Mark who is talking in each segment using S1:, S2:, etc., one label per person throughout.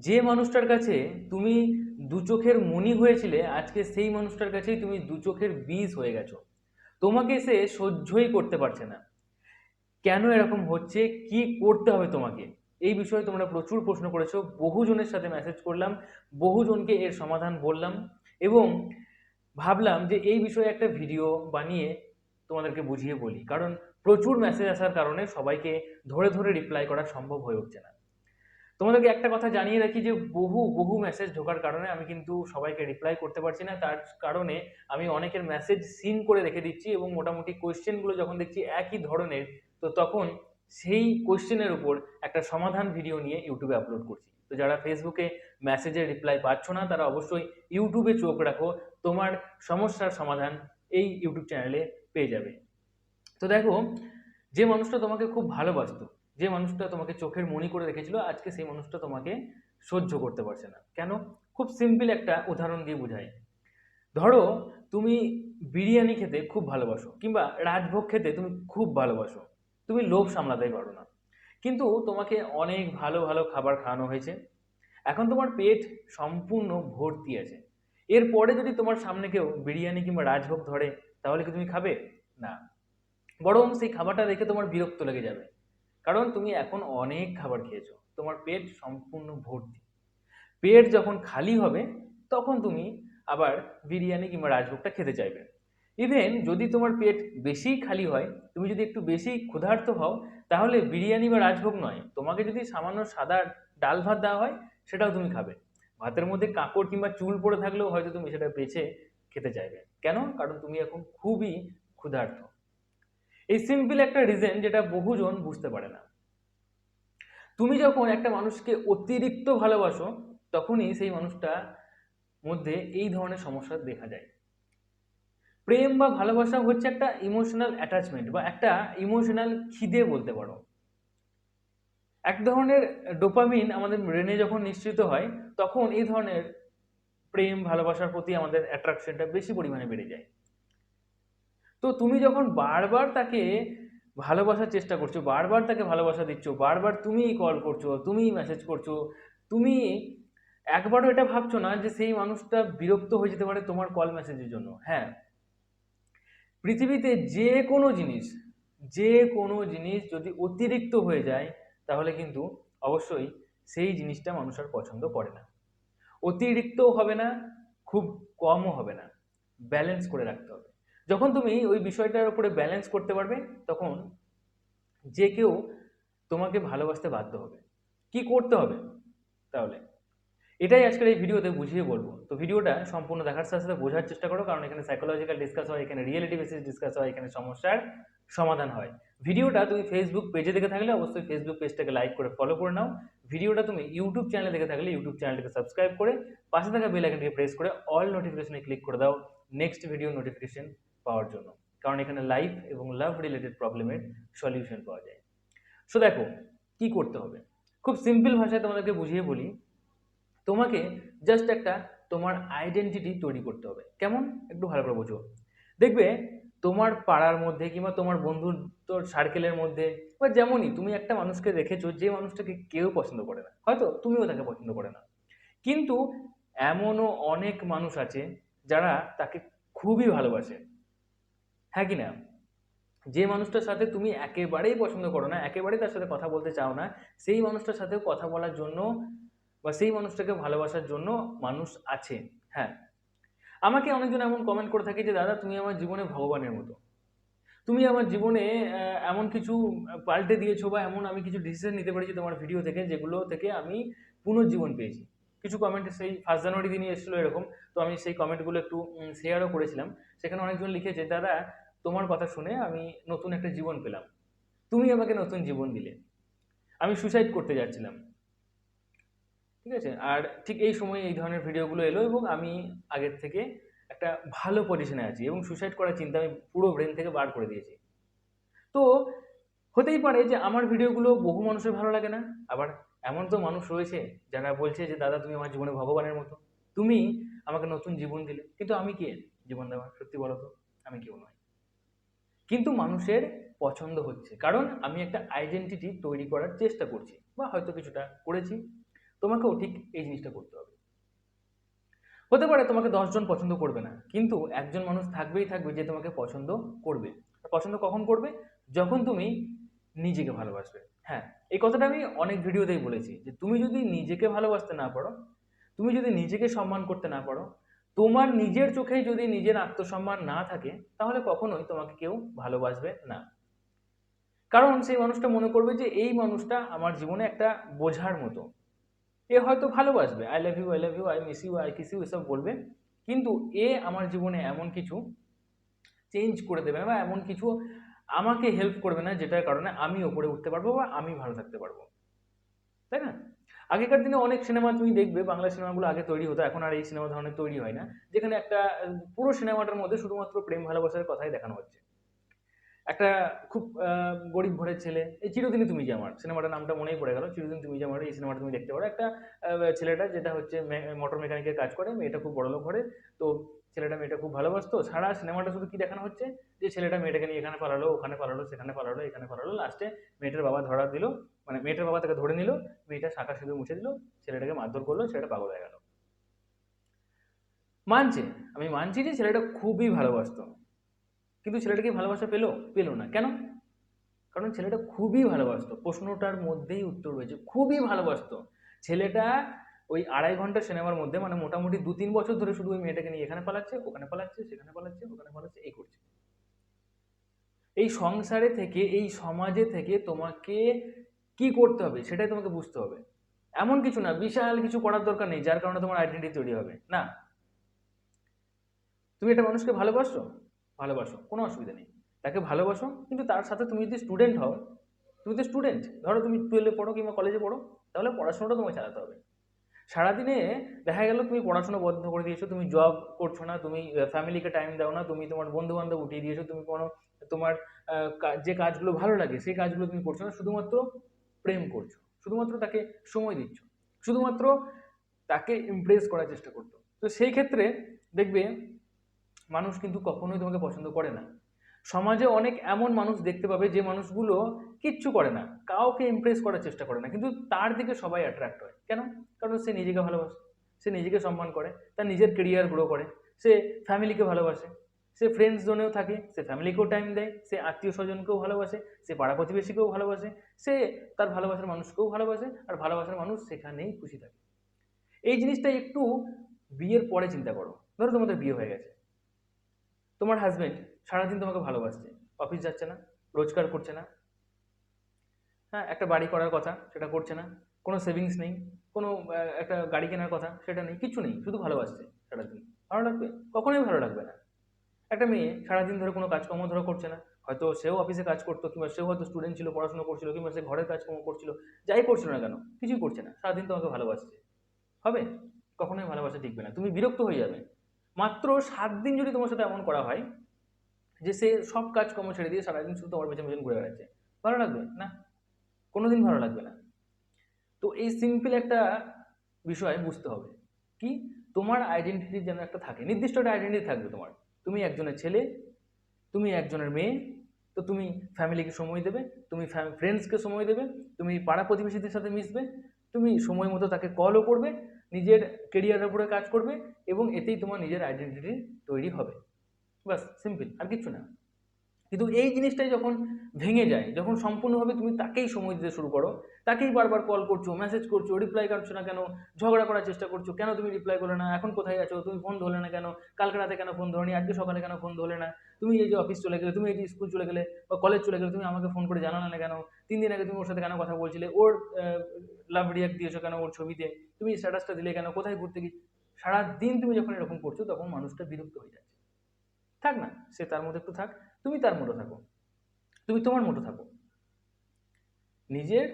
S1: যে মানুষটার কাছে তুমি দু চোখের মনি হয়েছিলে, আজকে সেই মানুষটার কাছেই তুমি দু চোখের বীজ হয়ে গেছো। তোমাকে সে সহ্যই করতে পারছে না। কেন এরকম হচ্ছে? কি করতে হবে তোমাকে? এই বিষয়ে তোমরা প্রচুর প্রশ্ন করেছ। বহুজনের সাথে মেসেজ করলাম, বহুজনকে এর সমাধান বললাম এবং ভাবলাম যে এই বিষয়ে একটা ভিডিও বানিয়ে তোমাদেরকে বুঝিয়ে বলি। কারণ প্রচুর মেসেজ আসার কারণে সবাইকে ধরে ধরে রিপ্লাই করা সম্ভব হয়ে উঠছে না। তোমাদেরকে একটা কথা জানিয়ে রাখি যে বহু বহু মেসেজ ঢোকার কারণে আমি কিন্তু সবাইকে রিপ্লাই করতে পারছি না। তার কারণে আমি অনেকের মেসেজ সিন করে রেখে দিচ্ছি এবং মোটামুটি কোয়েশ্চেনগুলো যখন দেখছি একই ধরনের, তো তখন সেই কোয়েশ্চেনের উপর একটা সমাধান ভিডিও নিয়ে ইউটিউবে আপলোড করছি। তো যারা ফেসবুকে মেসেজের রিপ্লাই পাচ্ছ না, তারা অবশ্যই ইউটিউবে চোখ রাখো। তোমার সমস্যার সমাধান এই ইউটিউব চ্যানেলে পেয়ে যাবে। তো দেখো, যে মানুষটা তোমাকে খুব ভালোবাসতো যে মানুষটা তোমাকে চোখের মনি করে রেখেছিল, আজকে সেই মানুষটা তোমাকে সহ্য করতে পারছে না। কেন? খুব সিম্পল একটা উদাহরণ দিয়ে বোঝাই। ধরো, তুমি বিরিয়ানি খেতে খুব ভালোবাসো, কিংবা রাজভোগ খেতে তুমি খুব ভালোবাসো, তুমি লোভ সামলাতে পারো না। কিন্তু তোমাকে অনেক ভালো ভালো খাবার খাওয়ানো হয়েছে। এখন তোমার পেট সম্পূর্ণ ভর্তি আছে। এরপরে যদি তোমার সামনে কেউ বিরিয়ানি কিংবা রাজভোগ ধরে, তাহলে কি তুমি খাবে? না। বরং সেই খাবারটা দেখে তোমার বিরক্ত লেগে যাবে। কারণ তুমি এখন অনেক খাবার খেয়েছো। তোমার পেট সম্পূর্ণ ভর্তি। পেট যখন খালি হবে, তখন তুমি আবার বিরিয়ানি কিংবা রাজভোগটা খেতে চাইবে। ইভেন যদি তোমার পেট বেশি খালি হয়, তুমি যদি একটু বেশি ক্ষুধার্ত হও, তাহলে বিরিয়ানি বা রাজভোগ নয়। তোমাকে যদি সামান্য সাদা ডাল ভাত দেওয়া হয়, সেটাও তুমি খাবে। ভাতের মধ্যে কাঁকড় কিংবা চুল পড়ে থাকলেও হয়তো তুমি সেটা বেছে খেতে চাইবে। কেন? কারণ তুমি এখন খুবই ক্ষুধার্ত। এই সিম্পল একটা রিজন যেটা বহুজন বুঝতে পারে না। তুমি যখন একটা মানুষকে অতিরিক্ত ভালোবাসো, তখনই সেই মানুষটা মধ্যে এই ধরনের সমস্যা দেখা যায়। প্রেম বা ভালোবাসা হচ্ছে একটা ইমোশনাল অ্যাটাচমেন্ট বা একটা ইমোশনাল খিদে বলতে পারো। এক ধরনের ডোপামিন আমাদের ব্রেনে যখন নিশ্চিত হয়, তখন এই ধরনের প্রেম, ভালোবাসার প্রতি আমাদের অ্যাট্রাকশনটা বেশি পরিমাণে বেড়ে যায়। তো তুমি যখন বারবার তাকে ভালোবাসার চেষ্টা করছ, বারবার তাকে ভালোবাসা দিচ্ছ, বারবার তুমিই কল করছ তুমিই মেসেজ করছ, তুমি একবারও এটা ভাবছ না যে সেই মানুষটা বিরক্ত হয়ে যেতে পারে তোমার কল মেসেজের জন্য। হ্যাঁ পৃথিবীতে যে কোনো জিনিস, যে কোনো জিনিস যদি অতিরিক্ত হয়ে যায়, তাহলে কিন্তু অবশ্যই সেই জিনিসটা মানুষ আর পছন্দ করে না। অতিরিক্তও হবে না, খুব কমও হবে না। ব্যালেন্স করে রাখতে হবে। যখন তুমি ওই বিষয়টার উপরে ব্যালেন্স করতে পারবে, তখন যে কেউ তোমাকে ভালোবাসতে বাধ্য হবে। কি করতে হবে? তাহলে এটাই আজকের এই ভিডিওতে বুঝিয়ে বলব। তো ভিডিওটা সম্পূর্ণ দেখার সাথে সাথে বোঝার চেষ্টা করো, কারণ এখানে সাইকোলজিক্যাল ডিসকাস হয়, এখানে রিয়েলিটি বেসিস ডিসকাস হয়, এখানে সমস্যার সমাধান হয়। ভিডিওটা তুমি ফেসবুক পেজে দেখে থাকলে অবশ্যই ফেসবুক পেজটাকে লাইক করে ফলো করে নাও। ভিডিওটা তুমি ইউটিউব চ্যানেলে দেখে থাকলে ইউটিউব চ্যানেলটাকে সাবস্ক্রাইব করে পাশে থাকা বেল আইকনটিকে প্রেস করে অল নোটিফিকেশনে ক্লিক করে দাও। নেক্সট ভিডিও নোটিফিকেশন পাওয়ার জন্য। কারণ এখানে লাইফ এবং লাভ রিলেটেড প্রবলেমের সলিউশন পাওয়া যায়। সো দেখো, কি করতে হবে? খুব সিম্পল ভাষায় তোমাদেরকে বুঝিয়ে বলি, তোমাকে জাস্ট একটা তোমার আইডেন্টিটি তৈরি করতে হবে। কেমন? একটু ভালো করে বোঝো। দেখবে, তোমার পাড়ার মধ্যে কিংবা তোমার বন্ধুর তোর সার্কেলের মধ্যে বা যেমনই তুমি একটা মানুষকে দেখেছ যে মানুষটাকে কেউ পছন্দ করে না। হয়তো তুমিও তাকে পছন্দ করে না। কিন্তু এমনও অনেক মানুষ আছে যারা তাকে খুবই ভালোবাসে। হ্যাঁ কি না? যে মানুষটার সাথে তুমি একেবারেই পছন্দ করো না, একেবারেই তার সাথে কথা বলতে চাও না, সেই মানুষটার সাথে কথা বলার জন্য বা সেই মানুষটাকে ভালোবাসার জন্য মানুষ আছে। হ্যাঁ। আমাকে অনেকজন এমন কমেন্ট করে থাকে যে, দাদা, তুমি আমার জীবনে ভগবানের মতো। তুমি আমার জীবনে এমন কিছু পাল্টে দিয়েছ বা এমন আমি কিছু ডিসিশন নিতে পেরেছি তোমার ভিডিও থেকে, যেগুলো থেকে আমি পুনর্জীবন পেয়েছি। কিছু কমেন্ট সেই ফার্স্ট জানুয়ারি দিনই এসেছিল এরকম। তো আমি সেই কমেন্টগুলো একটু শেয়ারও করেছিলাম। সেখানে অনেকজন লিখেছে, দাদা তোমার কথা শুনে আমি নতুন একটা জীবন পেলাম। তুমি আমাকে নতুন জীবন দিলে। আমি সুসাইড করতে যাচ্ছিলাম। ঠিক আছে? আর ঠিক এই সময় এই ধরনের ভিডিওগুলো এলো এবং আমি আগের থেকে একটা ভালো পজিশনে আছি এবং সুসাইড করার চিন্তা আমি পুরো ব্রেন থেকে বার করে দিয়েছি। তো হতেই পারে যে আমার ভিডিওগুলো বহু মানুষের ভালো লাগে না। আবার এমন তো মানুষ রয়েছে যারা বলছে যে, দাদা, তুমি আমার জীবনে ভগবানের মতো। তুমি আমাকে নতুন জীবন দিলে। কিন্তু আমি কে জীবন দেওয়ার সত্যি বলো তো, আমি কেউ নয় কিন্তু মানুষের পছন্দ হচ্ছে। কারণ আমি একটা আইডেন্টিটি তৈরি করার চেষ্টা করছি বা হয়তো কিছুটা করেছি। তোমাকেও ঠিক এই জিনিসটা করতে হবে। হতে পারে তোমাকে দশজন পছন্দ করবে না, কিন্তু একজন মানুষ থাকবেই থাকবে যে তোমাকে পছন্দ করবে। পছন্দ কখন করবে? যখন তুমি নিজেকে ভালোবাসবে। হ্যাঁ এই কথাটা আমি অনেক ভিডিওতেই বলেছি যে তুমি যদি নিজেকে ভালোবাসতে না পারো, তুমি যদি নিজেকে সম্মান করতে না পারো তোমার নিজের চোখেই যদি নিজের আত্মসম্মান না থাকে, তাহলে কখনোই তোমাকে কেউ ভালোবাসবে না। কারণ সেই মানুষটা মনে করবে যে এই মানুষটা আমার জীবনে একটা বোঝার মতো। এ হয়তো ভালোবাসবে I love you I love you I miss you I kiss you এসব বলবে। কিন্তু এ আমার জীবনে এমন কিছু চেঞ্জ করে দেবে না বা এমন কিছু আমাকে হেল্প করবে না, যেটার কারণে আমি ওপরে উঠতে পারব বা আমি ভালো থাকতে পারব। তাই না? আগেকার দিনে অনেক সিনেমা তুমি দেখবে, বাংলা সিনেমাগুলো আগে তৈরি হতো, এখন আর এই সিনেমা ধরনের তৈরি হয় না। যেখানে একটা পুরো সিনেমাটার মধ্যে শুধুমাত্র প্রেম ভালোবাসার কথাই দেখানো হচ্ছে। একটা খুব গরিব ঘরের ছেলে, এই চিরদিনই তুমি যে আমার, সিনেমাটার নামটা মনেই পড়ে গেল, চিরদিন তুমি যে আমার, এই সিনেমাটা তুমি দেখতে পারো। একটা ছেলেটা যেটা হচ্ছে মোটর মেকানিকের কাজ করে, মেয়েটা খুব বড়লোক ঘরে, তো ছেলেটা মেয়েটা খুব ভালোবাসতো, সারা সিনেমাটা শুধু কি দেখানো হচ্ছে? যে ছেলেটা মেয়েটাকে নিয়ে এখানে পালালো, ওখানে পালালো, সেখানে পালালো, এখানে পালালো, লাস্টে মেয়েটার বাবা ধরা দিল মানে মেয়েটার বাবা তাকে ধরে নিল, মেয়েটা শাঁখা সিঁদুর মুছে দিল, ছেলেটাকে মারধর করল, ছেলেটা পাগল হয়ে গেল। মানছে, আমি মানছি যে ছেলেটা খুবই ভালোবাসতো। কিন্তু ছেলেটাকে ভালোবাসা পেল? পেল না। কেন? কারণ ছেলেটা খুবই ভালোবাসতো। প্রশ্নটার মধ্যেই উত্তর রয়েছে, খুবই ভালোবাসতো। ছেলেটা ওই আড়াই ঘণ্টা সিনেমার মধ্যে মানে মোটামুটি দু তিন বছর ধরে শুধু ওই মেয়েটাকে নিয়ে এখানে পালাচ্ছে, ওখানে পালাচ্ছে, সেখানে পালাচ্ছে, ওখানে পালাচ্ছে, এই করছে। এই সংসারে থেকে, এই সমাজে থেকে তোমাকে কি করতে হবে সেটাই তোমাকে বুঝতে হবে। এমন কিছু না, বিশাল কিছু করার দরকার নেই, যার কারণে তোমার আইডেন্টিটি তৈরি হবে। না। তুমি একটা মানুষকে ভালোবাসো? ভালোবাসো, কোনো অসুবিধা নেই। তাকে ভালোবাসো, কিন্তু তার সাথে তুমি যদি স্টুডেন্ট হও, তুমি তো স্টুডেন্ট ধরো তুমি টুয়েলভে পড়ো কিংবা কলেজে পড়ো, তাহলে পড়াশোনাটা তোমাকে চালাতে হবে। সারাদিনে দেখা গেল তুমি পড়াশোনা বন্ধ করে দিয়েছ, তুমি জব করছ না, তুমি ফ্যামিলিকে টাইম দাও না, তুমি তোমার বন্ধু বান্ধব উঠিয়ে দিয়েছ, তুমি কোনো তোমার যে কাজগুলো ভালো লাগে, সেই কাজগুলো তুমি করছ না, শুধুমাত্র প্রেম করছ, শুধুমাত্র তাকে সময় দিচ্ছ, শুধুমাত্র তাকে ইমপ্রেস করার চেষ্টা করতো তো সেই ক্ষেত্রে দেখবে মানুষ কিন্তু কখনোই তোমাকে পছন্দ করে না। সমাজে অনেক এমন মানুষ দেখতে পাবে যে মানুষগুলো কিচ্ছু করে না, কাউকে ইমপ্রেস করার চেষ্টা করে না, কিন্তু তার দিকে সবাই অ্যাট্রাক্ট হয়। কেন? কারণ সে নিজেকে ভালোবাসে, সে নিজেকে সম্মান করে, তার নিজের কেরিয়ার গ্রো করে, সে ফ্যামিলিকে ভালোবাসে। সে ফ্রেন্ডস জোনেও থাকে, সে ফ্যামিলিকেও টাইম দেয়, সে আত্মীয় স্বজনকেও ভালোবাসে, সে পাড়া প্রতিবেশীকেও ভালোবাসে, সে তার ভালোবাসার মানুষকেও ভালোবাসে আর ভালোবাসার মানুষ সেখানেই খুশি থাকে। এই জিনিসটা একটু বিয়ের পরে চিন্তা করো। ধরো তোমাদের বিয়ে হয়ে গেছে। তোমার হাজবেন্ড সারাদিন তোমাকে ভালোবাসছে অফিস যাচ্ছে না, রোজগার করছে না। হ্যাঁ একটা বাড়ি করার কথা, সেটা করছে না। কোনো সেভিংস নেই, কোনো একটা গাড়ি কেনার কথা, সেটা নেই, কিছু নেই, শুধু ভালোবাসছে সারাদিন। ভালো লাগবে? কখনোই ভালো লাগবে না। একটা মেয়ে সারাদিন ধরে কোনো কাজকর্ম ধরো করছে না, হয়তো সেও অফিসে কাজ করতো কিংবা সেও হয়তো স্টুডেন্ট ছিল, পড়াশোনা করছিল কিংবা সে ঘরের কাজকর্ম করছিল, যাই করছিল না কেন, কিছুই করছে না, সারাদিন তোমাকে ভালোবাসছে। হবে? কখনোই ভালোবাসা টিকবে না, তুমি বিরক্ত হয়ে যাবে। মাত্র সাত দিন যদি তোমার সাথে এমন করা হয়, যে সে সব কাজকর্ম ছেড়ে দিয়ে সারাদিন শুধু তোমার পেছন পেছন ঘুরে বেড়াচ্ছে, ভালো লাগবে না? কোনোদিন ভালো লাগবে না। তো এই সিম্পল একটা বিষয় বুঝতে হবে, কি? তোমার আইডেন্টিটি যেন একটা থাকে, নির্দিষ্ট একটা আইডেন্টিটি থাকবে তোমার। তুমি একজনের ছেলে, তুমি একজনের মেয়ে, তো তুমি ফ্যামিলিকে সময় দেবে, তুমি ফ্রেন্ডসকে সময় দেবে, তুমি পাড়া প্রতিবেশীদের সাথে মিশবে, তুমি সময় মতো তাকে কলও করবে, নিজের কেরিয়ারের উপরে কাজ করবে এবং এতেই তোমার নিজের আইডেন্টিটি তৈরি হবে। ব্যাস সিম্পল আর কিচ্ছু না। কিন্তু এই জিনিসটাই যখন ভেঙে যায়, যখন সম্পূর্ণভাবে তুমি তাকেই সময় দিতে শুরু করো, তাকেই বারবার কল করছ মেসেজ করছ রিপ্লাই করছ না কেন, ঝগড়া করার চেষ্টা করছ, কেন তুমি রিপ্লাই করলে না, এখন কোথায় আছো, তুমি ফোন ধরলে না কেন, কালকে রাতে কেন ফোন ধরনি, আজকে সকালে কেন ফোন ধরলে না, তুমি এই যে অফিস চলে গেলে, তুমি এই যে স্কুল চলে গেলে বা কলেজ চলে গেলে, তুমি আমাকে ফোন করে জানালে না কেন, তিন দিন আগে তুমি ওর সাথে কেন কথা বলছিলে, ওর লাভ রিয়াক্ট দিয়েছ কেন ওর ছবিতে, তুমি স্ট্যাটাসটা দিলে কেন, কোথায় ঘুরতে গিয়ে, সারাদিন তুমি যখন এরকম করছ, তখন মানুষটা বিরক্ত হয়ে যাচ্ছে। থাক না, সে তার মধ্যে একটু থাক, তুমি তার মতো থাকো। তুমি তোমার মতো থাকো। নিজের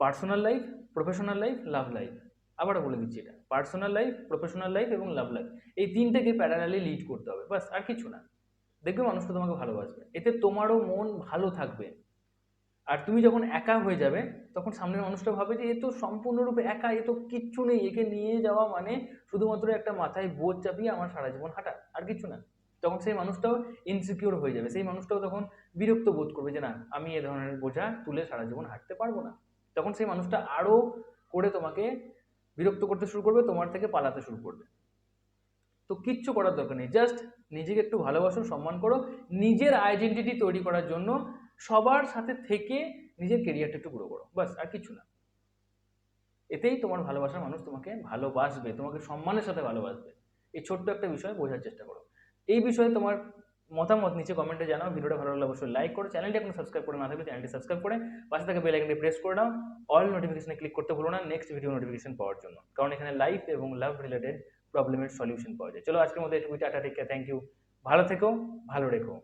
S1: personal life professional life love life আবারও বলে দিচ্ছি এটা। পার্সোনাল লাইফ প্রফেশনাল লাইফ এবং লাভ লাইফ এই তিনটেকে প্যারালালি লিড করতে হবে বাস আর কিছু না। দেখবে মানুষটা তোমাকে ভালোবাসবে। এতে তোমারও মন ভালো থাকবে। আর তুমি যখন একা হয়ে যাবে, তখন সামনের মানুষটা ভাবে যে, এ তো সম্পূর্ণরূপে একা, এ তো কিচ্ছু নেই। একে নিয়ে যাওয়া মানে শুধুমাত্র একটা মাথায় বোঝ চাপিয়ে আমার সারা জীবন হাঁটা, আর কিছু না। তখন সেই মানুষটাও ইনসিকিউর হয়ে যাবে। সেই মানুষটাও তখন বিরক্ত বোধ করবে যে, না, আমি এ ধরনের বোঝা তুলে সারা জীবন হাঁটতে পারব না। তখন সেই মানুষটা আরও করে তোমাকে বিরক্ত করতে শুরু করবে, তোমার থেকে পালাতে শুরু করবে। তো কিচ্ছু করার দরকার নেই। জাস্ট নিজেকে একটু ভালোবাসো, সম্মান করো, নিজের আইডেন্টিটি তৈরি করার জন্য সবার সাথে থেকে নিজের কেরিয়ারটা একটু গ্রো করো। বাস, আর কিছু না। এতেই তোমার ভালোবাসার মানুষ তোমাকে ভালোবাসবে, তোমাকে সম্মানের সাথে ভালোবাসবে। এই ছোট্ট একটা বিষয় বোঝার চেষ্টা করো। এই বিষয়ে তোমার মতামত নিচে কমেন্টে জানাও। ভিডিওটা ভালো লাগলে অবশ্যই লাইক করো। চ্যানেলটি এখন সাবস্ক্রাইব করে না থাকলে চ্যানেলটি সাবস্ক্রাইব করে পাশে থাকা বেল আইকনটি প্রেস করে নাও। অল নোটিফিকেশনে ক্লিক করতে ভুলো না। নেক্সট ভিডিও নোটিফিকেশন পাওয়ার জন্য। কারণ এখানে লাইফ এবং লাভ রিলেটেড প্রবলেমের সলিউশন পাওয়া যায়। চলো আজকের মধ্যে এটুকুই। টাটা টেক থ্যাংক ইউ ভালো থেকো, ভালো রেখো।